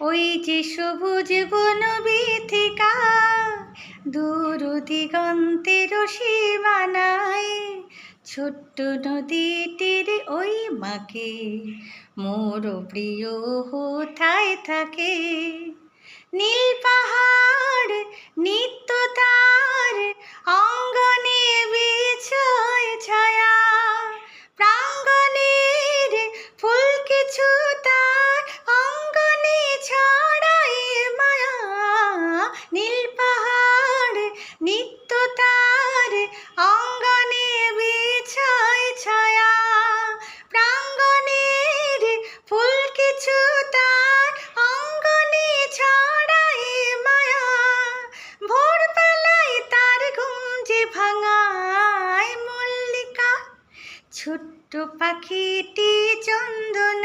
ওই যে সবুজ বন বিথিকা দূর দিগন্তের সীমানায়, ছোট্ট নদীটির ওই মাকে মোর প্রিয় কোথায় থাকে। তার মায়া। তার ভাঙায় মল্লিকা। ছোট্ট পাখিটি চন্দনা